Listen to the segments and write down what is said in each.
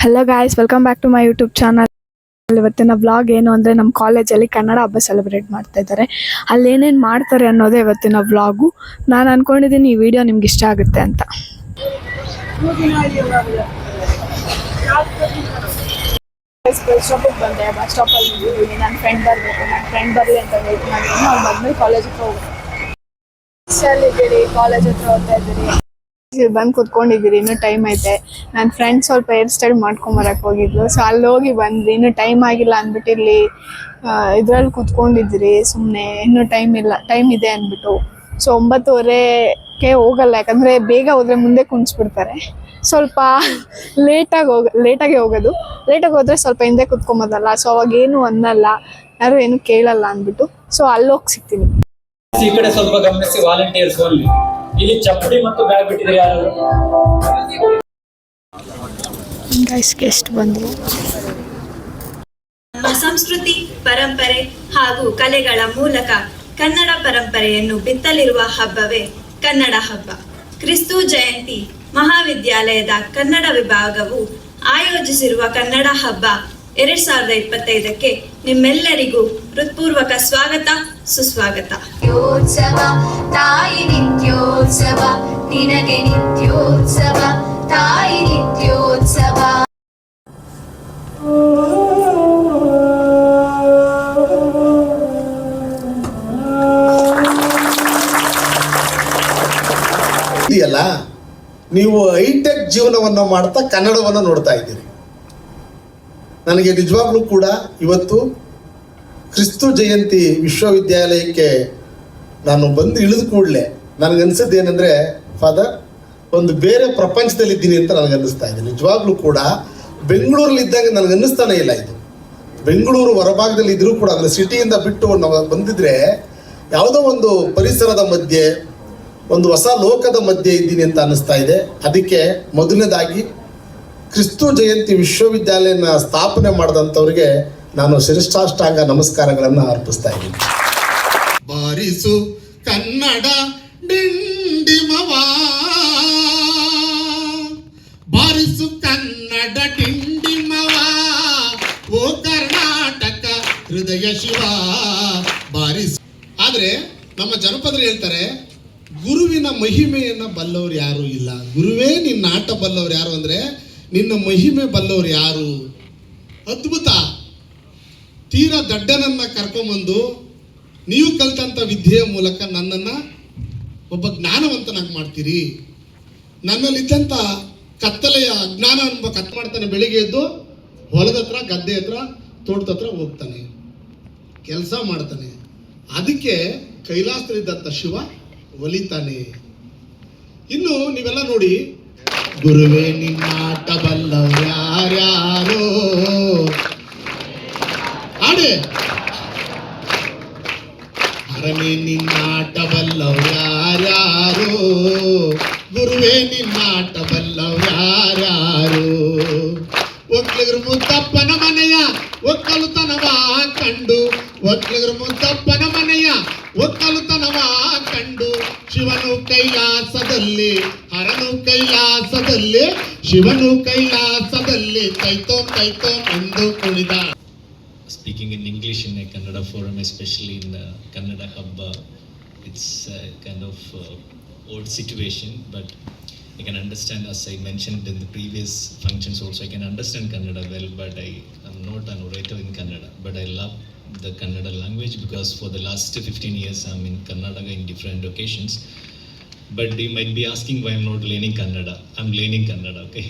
Hello guys welcome back to my YouTube channel ಇವತ್ತಿನ vlog ಏನು ಅಂದರೆ ನಮ್ಮ ಕಾಲೇಜಲ್ಲಿ ಕನ್ನಡ ಹಬ್ಬ ಸೆಲೆಬ್ರೇಟ್ ಮಾಡ್ತಾ ಇದ್ದಾರೆ. ಅಲ್ಲಿ ಏನೇನು ಮಾಡ್ತಾರೆ ಅನ್ನೋದೇ ಇವತ್ತಿನ ವ್ಲಾಗು ನಾನು ಅಂದ್ಕೊಂಡಿದ್ದೀನಿ ಈ ವಿಡಿಯೋ ನಿಮ್ಗೆ ಇಷ್ಟ ಆಗುತ್ತೆ ಅಂತ. ಬಸ್ ಸ್ಟಾಪಿಗೆ ಬಂದೆ ಬಸ್ ಸ್ಟಾಪಲ್ಲಿ ಇದ್ದೀನಿ. ನನ್ನ ಫ್ರೆಂಡ್ ಬರಬೇಕು ನನ್ನ ಫ್ರೆಂಡ್ ಬರಲಿ ಅಂತ ವೇಟ್ ಮಾಡಿದ್ದೀನಿ ಅವ್ರು ಬಂದ್ಮೇಲೆ ಕಾಲೇಜ್ ಹತ್ರ ಇದ್ದೀರಿ ಕಾಲೇಜ್ ಹತ್ರ ಹೋಗ್ತಾ ಇದ್ದೀರಿ ಬಂದು ಕುತ್ಕೊಂಡಿದ್ದೀರಿ, ಇನ್ನೂ ಟೈಮ್ ಐತೆ. ನನ್ನ ಫ್ರೆಂಡ್ ಸ್ವಲ್ಪ ಹೇರ್ ಸ್ಟೈಲ್ ಮಾಡ್ಕೊಂಬರಕ್ಕೆ ಹೋಗಿದ್ಲು. ಸೊ ಅಲ್ಲಿ ಹೋಗಿ ಬಂದ್ರಿ ಇನ್ನೂ ಟೈಮ್ ಆಗಿಲ್ಲ ಅಂದ್ಬಿಟ್ಟು ಇಲ್ಲಿ ಇದ್ರಲ್ಲಿ ಕುತ್ಕೊಂಡಿದ್ದೀರಿ ಸುಮ್ಮನೆ ಇನ್ನೂ ಟೈಮ್ ಇಲ್ಲ ಟೈಮ್ ಇದೆ ಅಂದ್ಬಿಟ್ಟು. ಸೊ ಒಂಬತ್ತುವರೆಗೆ ಹೋಗಲ್ಲ, ಯಾಕಂದರೆ ಬೇಗ ಹೋದ್ರೆ ಮುಂದೆ ಕುಣಿಸ್ಬಿಡ್ತಾರೆ. ಸ್ವಲ್ಪ ಲೇಟಾಗಿ ಹೋಗ ಲೇಟಾಗಿ ಹೋಗೋದು. ಲೇಟಾಗಿ ಹೋದರೆ ಸ್ವಲ್ಪ ಹಿಂದೆ ಕುತ್ಕೊಂಬೋದಲ್ಲ. ಸೊ ಅವಾಗ ಏನು ಅನ್ನಲ್ಲ. ಯಾರು ಏನು ಕೇಳಲ್ಲ ಅಂದ್ಬಿಟ್ಟು. ಸೊ ಅಲ್ಲಿ ಹೋಗಿ ಸಿಗ್ತೀನಿ. ಈ ಕಡೆ ಸ್ವಲ್ಪ ಗಮನಿಸಿ ವಾಲಂಟಿಯರ್ಸ್ ಇಲ್ಲಿ ಚಪ್ಪಡಿ ಮತ್ತು ಬ್ಯಾಗ್ ಬಿಟ್ಟಿದ್ರೆ ಯಾರು ಗೆಸ್ಟ್ ನಮ್ಮ ಸಂಸ್ಕೃತಿ ಪರಂಪರೆ ಹಾಗೂ ಕಲೆಗಳ ಮೂಲಕ ಕನ್ನಡ ಪರಂಪರೆಯನ್ನು ಬಿತ್ತಲಿರುವ ಹಬ್ಬವೇ ಕನ್ನಡ ಹಬ್ಬ. ಕ್ರಿಸ್ತು ಜಯಂತಿ ಮಹಾವಿದ್ಯಾಲಯದ ಕನ್ನಡ ವಿಭಾಗವು ಆಯೋಜಿಸಿರುವ ಕನ್ನಡ ಹಬ್ಬ ಎರಡ್ ಸಾವಿರದ ಇಪ್ಪತ್ತೈದಕ್ಕೆ ನಿಮ್ಮೆಲ್ಲರಿಗೂ ಹೃತ್ಪೂರ್ವಕ ಸ್ವಾಗತ ಸುಸ್ವಾಗತ. ನಿತ್ಯೋತ್ಸವ ತಾಯಿ ನಿತ್ಯೋತ್ಸವ ನಿನಗೆ ನಿತ್ಯೋತ್ಸವ ತಾಯಿ ನಿತ್ಯೋತ್ಸವ. ಇದೆಯಲ್ಲ ನೀವು ಹೈಟೆಕ್ ಜೀವನವನ್ನು ಮಾಡ್ತಾ ಕನ್ನಡವನ್ನು ನೋಡ್ತಾ ಇದ್ದೀರಿ. ನನಗೆ ನಿಜವಾಗ್ಲೂ ಕೂಡ ಇವತ್ತು ಕ್ರಿಸ್ತು ಜಯಂತಿ ವಿಶ್ವವಿದ್ಯಾಲಯಕ್ಕೆ ನಾನು ಬಂದು ಇಳಿದ ಕೂಡಲೇ ಅನಿಸಿದ್ದು ಏನಂದರೆ, ಫಾದರ್, ಒಂದು ಬೇರೆ ಪ್ರಪಂಚದಲ್ಲಿದ್ದೀನಿ ಅಂತ ನನಗೆ ಅನ್ನಿಸ್ತಾ ಇದೆ. ನಿಜವಾಗ್ಲೂ ಕೂಡ ಬೆಂಗಳೂರಲ್ಲಿದ್ದಾಗ ನನಗೆ ಅನ್ನಿಸ್ತಾನೆ ಇಲ್ಲ ಇದು. ಬೆಂಗಳೂರು ಹೊರಭಾಗದಲ್ಲಿ ಇದ್ರೂ ಕೂಡ ಅಂದರೆ ಸಿಟಿಯಿಂದ ಬಿಟ್ಟು ನಾವು ಬಂದಿದ್ರೆ ಯಾವುದೋ ಒಂದು ಪರಿಸರದ ಮಧ್ಯೆ, ಒಂದು ಹೊಸ ಲೋಕದ ಮಧ್ಯೆ ಇದ್ದೀನಿ ಅಂತ ಅನ್ನಿಸ್ತಾ ಇದೆ. ಅದಕ್ಕೆ ಮೊದಲನೇದಾಗಿ ಕ್ರಿಸ್ತು ಜಯಂತಿ ವಿಶ್ವವಿದ್ಯಾಲಯನ ಸ್ಥಾಪನೆ ಮಾಡಿದಂಥವ್ರಿಗೆ ನಾನು ಶ್ರೇಷ್ಠಾಷ್ಟಾಂಗ ನಮಸ್ಕಾರಗಳನ್ನು ಅರ್ಪಿಸ್ತಾ ಇದ್ದೀನಿ. ಬಾರಿಸು ಕನ್ನಡ ಡಿಂಡಿಮವ. ಬಾರಿಸು ಕನ್ನಡ ಡಿಂಡಿಮವ. ಓ ಕರ್ನಾಟಕ ಹೃದಯ ಶಿವ. ಬಾರಿಸು. ಆದರೆ ನಮ್ಮ ಜನಪದರು ಹೇಳ್ತಾರೆ, ಗುರುವಿನ ಮಹಿಮೆಯನ್ನು ಬಲ್ಲವ್ರು ಯಾರು ಇಲ್ಲ. ಗುರುವೇ ನಿನ್ನ ಆಟ ಬಲ್ಲವ್ರು ಯಾರು ಅಂದ್ರೆ ನಿನ್ನ ಮಹಿಮೆ ಬಲ್ಲವರು ಯಾರು? ಅದ್ಭುತ. ತೀರಾ ದಡ್ಡನನ್ನ ಕರ್ಕೊಂಬಂದು ನೀವು ಕಲ್ತಂಥ ವಿದ್ಯೆಯ ಮೂಲಕ ನನ್ನನ್ನು ಒಬ್ಬ ಜ್ಞಾನವಂತನಾಗಿ ಮಾಡ್ತೀರಿ. ನನ್ನಲ್ಲಿದ್ದಂಥ ಕತ್ತಲೆಯ ಅಜ್ಞಾನ ಎಂಬ ಕತ್ ಮಾಡ್ತಾನೆ ಬೆಳಿಗ್ಗೆ ಎದ್ದು ಹೊಲದ ಹತ್ರ, ಗದ್ದೆ ಹತ್ರ, ತೋಟದ ಹತ್ರ ಹೋಗ್ತಾನೆ. ಕೆಲಸ ಮಾಡ್ತಾನೆ. ಅದಕ್ಕೆ ಕೈಲಾಸದಲ್ಲಿದ್ದಂಥ ಶಿವ ಒಲಿತಾನೆ. ಇನ್ನು ನೀವೆಲ್ಲ ನೋಡಿ ಗುರುವೇ ನಿನ್ನಾಟ ಬಲ್ಲವ್ರು ಯಾರ್ಯಾರೋ ಆಡೆ ಹರಮೇ ನಿನ್ನಾಟ ಬಲ್ಲವ್ರು ಯಾರ್ಯಾರೋ ಗುರುವೇ ನಿನ್ನಾಟ ಬಲ್ಲವ್ರು ಯಾರ್ಯಾರೋ ಒಕ್ಕಲಿಗರು ಮುದ್ದಪ್ಪನ ಮನೆಯ ಒಕ್ಕಲುತನವ ಕಂಡು ಒಕ್ಕಲಿಗರು ಮುದ್ದಪ್ಪನ ಮನೆಯ ಒಕ್ಕಲುತನವ ಕಂಡು ಶಿವನು ಕೈಲಾಸದಲ್ಲಿ ಹರನು ಕೈಲಾಸದಲ್ಲಿ ಶಿವನು ಕೈಲಾಸದಲ್ಲಿ ಕೈತೋ ಕೈತೋ ಎಂದು ಕುಣಿದ in a Kannada forum, especially in uh, Kannada Habba, it's a kind of uh, old situation, but I can understand, as I mentioned in the previous functions also, I can understand Kannada well, but I am not an orator in Kannada, but I love the Kannada language because for the last 15 years I'm in Karnataka in different occasions. But you might be asking why I'm not learning Kannada. I'm learning Kannada, okay?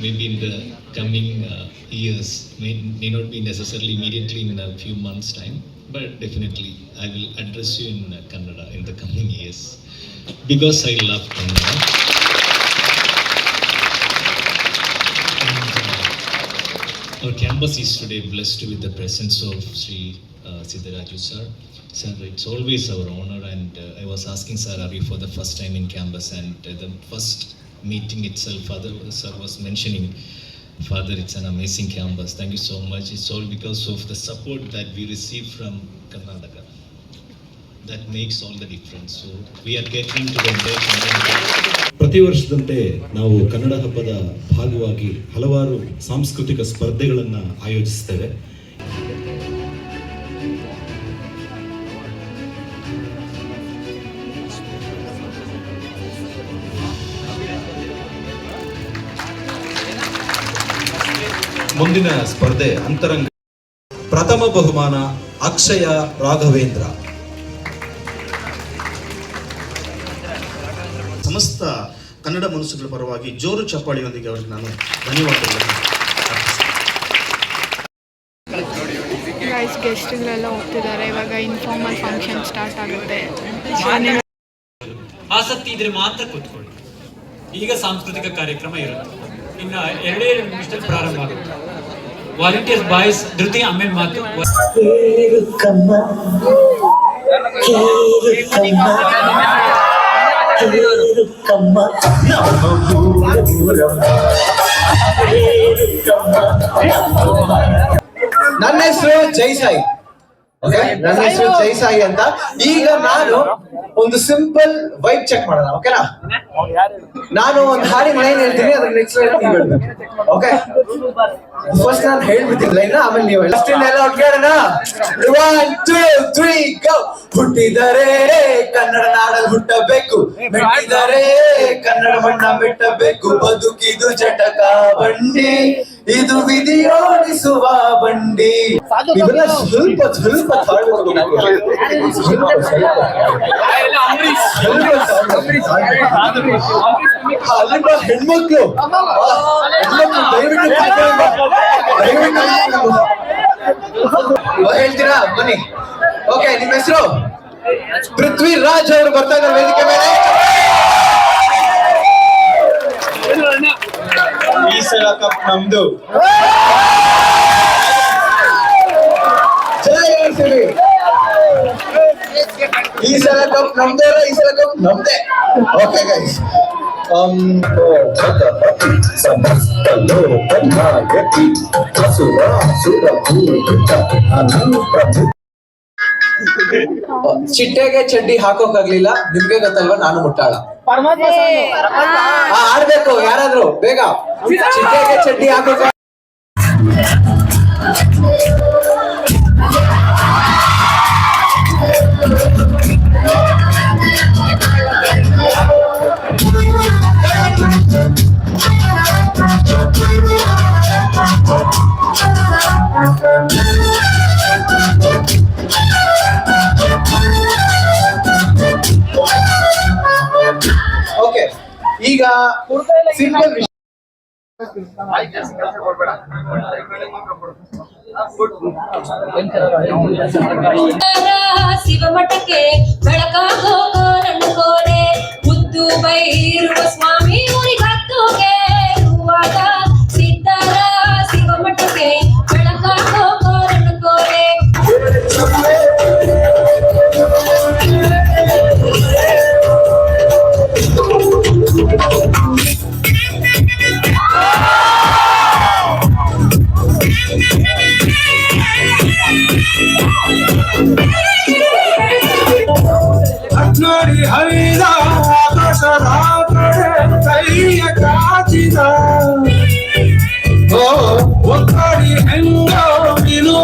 maybe in the coming uh, years may, may not be necessarily immediately in a few months time but definitely i will address you in uh, kannada in the coming years because i love kannada uh, our campus is today blessed with the presence of Sri uh, Siddharaju sir. Sir, it's always our honor, and uh, I was asking sir, Ravi for the first time in campus? And uh, the first meeting itself, Father sir was mentioning, Father, it's an amazing campus. Thank you so much. It's all because of the support that we receive from Karnataka. That makes all the difference. So we are getting to the entire. ಪ್ರತಿ ವರ್ಷದಂತೆ ನಾವು ಕನ್ನಡ ಹಬ್ಬದ ಭಾಗವಾಗಿ ಹಲವಾರು ಸಾಂಸ್ಕೃತಿಕ ಸ್ಪರ್ಧೆಗಳನ್ನು ಆಯೋಜಿಸ್ತೇವೆ ಮುಂದಿನ ಸ್ಪರ್ಧೆ ಅಂತರಂಗ. ಪ್ರಥಮ ಬಹುಮಾನ ಅಕ್ಷಯ ರಾಘವೇಂದ್ರ. ಸಮಸ್ತ ಕನ್ನಡ ಮನಸ್ಸುಗಳ ಪರವಾಗಿ ಜೋರು ಚಪ್ಪಾಳಿಯೊಂದಿಗೆ ಅವರಿಗೆ ನಾನು ಧನ್ಯವಾದಗಳನ್ನು ಗೆಸ್ಟ್ಗಳೆಲ್ಲ ಹೋಗ್ತಿದ್ದಾರೆ. ಇವಾಗ ಇನ್ಫಾರ್ಮಲ್ ಫಂಕ್ಷನ್ ಸ್ಟಾರ್ಟ್ ಆಗುತ್ತೆ. ಆಸಕ್ತಿ ಇದ್ರೆ ಮಾತ್ರ ಕೂತ್ಕೊಳ್ಳಿ. ಈಗ ಸಾಂಸ್ಕೃತಿಕ ಕಾರ್ಯಕ್ರಮ ಇರುತ್ತೆ. ಇನ್ನು ಎರಡೇ ಎರಡು ನಿಮಿಷದಲ್ಲಿ ಪ್ರಾರಂಭ ಆಗುತ್ತೆ. ವಾಲಂಟಿಯರ್ಸ್ ಬಾಯ್ಸ್ ಧೃತಿ ಆಮೇಲೆ ಮಾತು. ನನ್ನ ಹೆಸರು ಜೈ ಸಾಯಿ ಓಕೆ ನನ್ನ ಹೆಸರು ಜೈ ಸಾಯಿ ಅಂತ. ಈಗ ನಾನು ಒಂದು ಸಿಂಪಲ್ ವೈಬ್ ಚೆಕ್ ಮಾಡೋಣ ಓಕೆನಾ ನಾನು ಒಂದು ಹಾಡಿನ ಲೈನ್ ಹೇಳ್ತೀನಿ ಅದ್ರ ನೆಕ್ಸ್ಟ್ ಹೇಳ್ತೀನಿ ಓಕೆ ಫಸ್ಟ್ ನಾನು ಹೇಳ್ಬಿಡ್ತೀನಿ ಲೈನ್ ಆಮೇಲೆ ನೀವು ಫಸ್ಟ್ ಎಲ್ಲ ಒಟ್ಟಾಡೋಣ ಒನ್ ಟೂ ತ್ರೀ ಗೋ ಹುಟ್ಟಿದರೆ ಕನ್ನಡ ನಾಡ ಹುಟ್ಟಬೇಕು. ಮೆಟ್ಟಿದರೆ ಕನ್ನಡ ಬಣ್ಣ ಬಿಟ್ಟಬೇಕು ಬದುಕಿದು ಜಟಕ ಬಂಡಿ. ಇದು ವಿಧಿಯೋಡಿಸುವ ಬಂಡಿ. ಇವೆಲ್ಲ ಸ್ವಲ್ಪ ಸ್ವಲ್ಪ ತಾಳ್ಬೇಕು. ಸ್ವಲ್ಪ ಸ್ವಲ್ಪ ಹೆಣ್ಮಕ್ಳು ಆ, ಹೆಣ್ಮಕ್ಳು ದಯವಿಟ್ಟು ಕೂತ್ಕೊಳ್ಳಿ. ದಯವಿಟ್ಟು ಕೂತ್ಕೊಳ್ಳಿ. ಹೇಳ್ತೀರಾ ಬನ್ನಿ ಓಕೆ ನಿಮ್ಮ ಹೆಸರು ಪೃಥ್ವಿರಾಜ್ ಅವರು ಬರ್ತಾ ಇದ್ದಾರೆ ವೇದಿಕೆ ಮೇಲೆ ಈ ಸಲ ಕಪ್ ನಮ್ದು ಈ ಸಲ ಕಪ್ ನಮ್ದೇ ಈ ಸಲ ಕಪ್ ನಮ್ದೇ. ಓಕೆ ಗೈಸ್ ಚಿಟ್ಟೆಗೆ ಚಡ್ಡಿ ಹಾಕೋಕಾಗ್ಲಿಲ್ಲ ನಿಮ್ಗೆ ಗೊತ್ತಲ್ವಾ ನಾನು ಮುಟ್ಟಾಳ. ಆ, ಆಡ್ಬೇಕು ಯಾರಾದ್ರೂ ಬೇಗ. ಚಿಟ್ಟೆಗೆ ಚಡ್ಡಿ ಹಾಕೋಕ ಈಗ ಸಿಂಪಲ್ ಶಿವಮಠಕ್ಕೆ ಬೆಳಕಾಗೋ ರಂಗೋಲೆ ಮುದ್ದು ಬೈರುವ ಸ್ವಾಮಿ నడి హరిదా దశరా కయ్య కాచిన ఓ ఒక్కడి హెంగో విను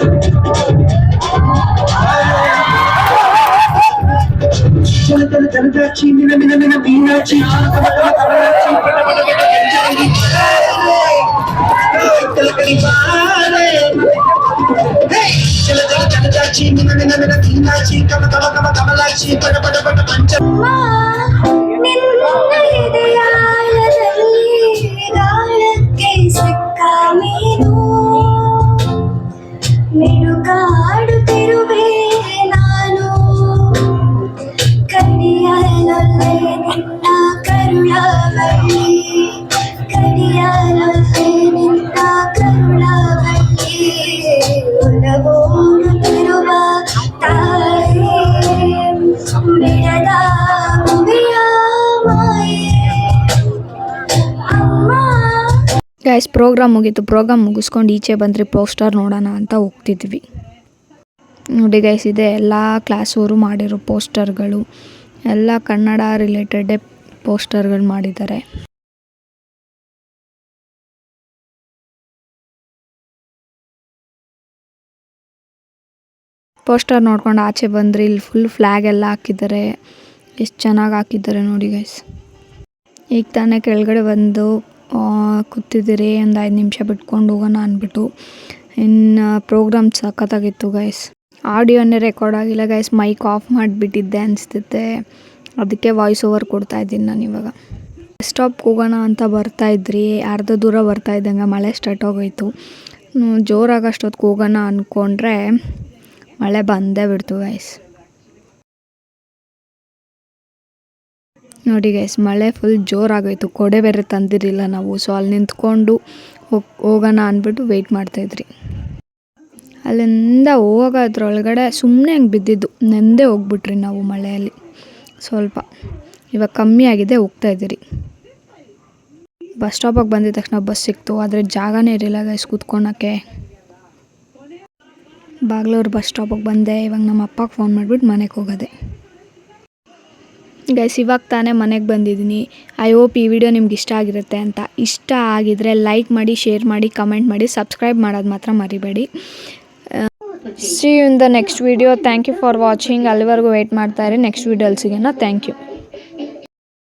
ನೋಡಿ ಹರಿದ ಆಕಾಶದ ಕಡೆ ಕೈಯ ಕಾಚಿದ ಓ ಒಕ್ಕಡಿ ಹೆಂಗೋ ನೀನು ತಾರೆಯ ಹ್ಯಾಚು ಹಾಕಿದ ನಿನ್ನ ಗೈಸ್ ಪ್ರೋಗ್ರಾಮ್ ಮುಗೀತು. ಪ್ರೋಗ್ರಾಮ್ ಮುಗಿಸ್ಕೊಂಡು ಈಚೆ ಬಂದರೆ ಪೋಸ್ಟರ್ ನೋಡೋಣ ಅಂತ ಹೋಗ್ತಿದ್ವಿ. ನೋಡಿ ಗೈಸ್ ಇದೆ ಎಲ್ಲ ಕ್ಲಾಸವರು ಮಾಡಿರೋ ಪೋಸ್ಟರ್ಗಳು ಎಲ್ಲ ಕನ್ನಡ ರಿಲೇಟೆಡೇ ಪೋಸ್ಟರ್ಗಳು ಮಾಡಿದ್ದಾರೆ. ಪೋಸ್ಟರ್ ನೋಡ್ಕೊಂಡು ಆಚೆ ಬಂದರೆ, ಇಲ್ಲಿ ಫುಲ್ ಫ್ಲಾಗ್ ಎಲ್ಲ ಹಾಕಿದ್ದಾರೆ. ಎಷ್ಟು ಚೆನ್ನಾಗಿ ಹಾಕಿದ್ದಾರೆ ನೋಡಿ ಗೈಸ್ ಈಗ ತಾನೇ ಕೆಳಗಡೆ ಬಂದು ಕೂತಿದ್ದೀರಿ ಒಂದು ಐದು ನಿಮಿಷ ಬಿಟ್ಕೊಂಡು ಹೋಗೋಣ ಅಂದ್ಬಿಟ್ಟು. ಇನ್ನು ಪ್ರೋಗ್ರಾಮ್ ಸಖತ್ತಾಗಿತ್ತು ಗೈಸ್ ಆಡಿಯೋನೇ ರೆಕಾರ್ಡ್ ಆಗಿಲ್ಲ ಗೈಸ್ ಮೈಕ್ ಆಫ್ ಮಾಡಿಬಿಟ್ಟಿದ್ದೆ ಅನಿಸ್ತಿದ್ದೆ ಅದಕ್ಕೆ ವಾಯ್ಸ್ ಓವರ್ ಕೊಡ್ತಾ ಇದ್ದೀನಿ ನಾನು ಇವಾಗ. ಸ್ಟಾಪ್ಗೆ ಹೋಗೋಣ ಅಂತ ಬರ್ತಾ ಇದ್ರಿ, ಅರ್ಧ ದೂರ ಬರ್ತಾ ಇದ್ದಂಗೆ ಮಳೆ ಸ್ಟಾರ್ಟ್ ಆಗೋಯ್ತು. ಜೋರಾಗಷ್ಟೊತ್ತಿಗೆ ಹೋಗೋಣ ಅಂದ್ಕೊಂಡ್ರೆ ಮಳೆ ಬಂದೇ ಬಿಡ್ತು ಗೈಸ್ ನೋಡಿ ಗೈಸ್ ಮಳೆ ಫುಲ್ ಜೋರಾಗೋಯ್ತು. ಕೊಡೆ ಬೇರೆ ತಂದಿರಲಿಲ್ಲ ನಾವು. ಸೊ ಅಲ್ಲಿ ನಿಂತ್ಕೊಂಡು ಹೋಗ್, ಹೋಗೋಣ ಅಂದ್ಬಿಟ್ಟು ವೆಯ್ಟ್ ಮಾಡ್ತಾಯಿದ್ರಿ ಅಲ್ಲಿಂದ ಹೋಗೋದ್ರೊಳಗಡೆ ಸುಮ್ಮನೆ ಹಂಗೆ ಬಿದ್ದಿದ್ದು. ನೆಂದೇ ಹೋಗ್ಬಿಟ್ರಿ ನಾವು ಮಳೆಯಲ್ಲಿ. ಸ್ವಲ್ಪ ಇವಾಗ ಕಮ್ಮಿ ಆಗಿದೆ, ಹೋಗ್ತಾ ಇದ್ದೀರಿ. ಬಸ್ ಸ್ಟಾಪಿಗೆ ಬಂದಿದ ತಕ್ಷಣ ಬಸ್ ಸಿಕ್ತು. ಆದರೆ ಜಾಗನೇ ಇರಲಿಲ್ಲ ಗೈಸ್ ಕೂತ್ಕೊಳಕ್ಕೆ. ಬಾಗ್ಲೂರು ಬಸ್ ಸ್ಟಾಪಿಗೆ ಬಂದೆ. ಇವಾಗ ನಮ್ಮ ಅಪ್ಪಗೆ ಫೋನ್ ಮಾಡಿಬಿಟ್ಟು ಮನೆಗೆ ಹೋಗೋದೆ. ಗೈಸ್ ಇವಾಗ ತಾನೇ ಮನೆಗೆ ಬಂದಿದ್ದೀನಿ. ಐ ಹೋಪ್ ಈ ವಿಡಿಯೋ ನಿಮ್ಗೆ ಇಷ್ಟ ಆಗಿರುತ್ತೆ ಅಂತ. ಇಷ್ಟ ಆಗಿದ್ರೆ ಲೈಕ್ ಮಾಡಿ ಶೇರ್ ಮಾಡಿ ಕಮೆಂಟ್ ಮಾಡಿ ಸಬ್ಸ್ಕ್ರೈಬ್ ಮಾಡೋದು ಮಾತ್ರ ಮರಿಬೇಡಿ. See in the next video thank you for watching ಅಲ್ಲಿವರೆಗೂ ವೆಯ್ಟ್ ಮಾಡ್ತಾರೆ ನೆಕ್ಸ್ಟ್ ವೀಡಿಯೋಲ್ಸಿಗೆ ಸಿಗೋಣ. Thank you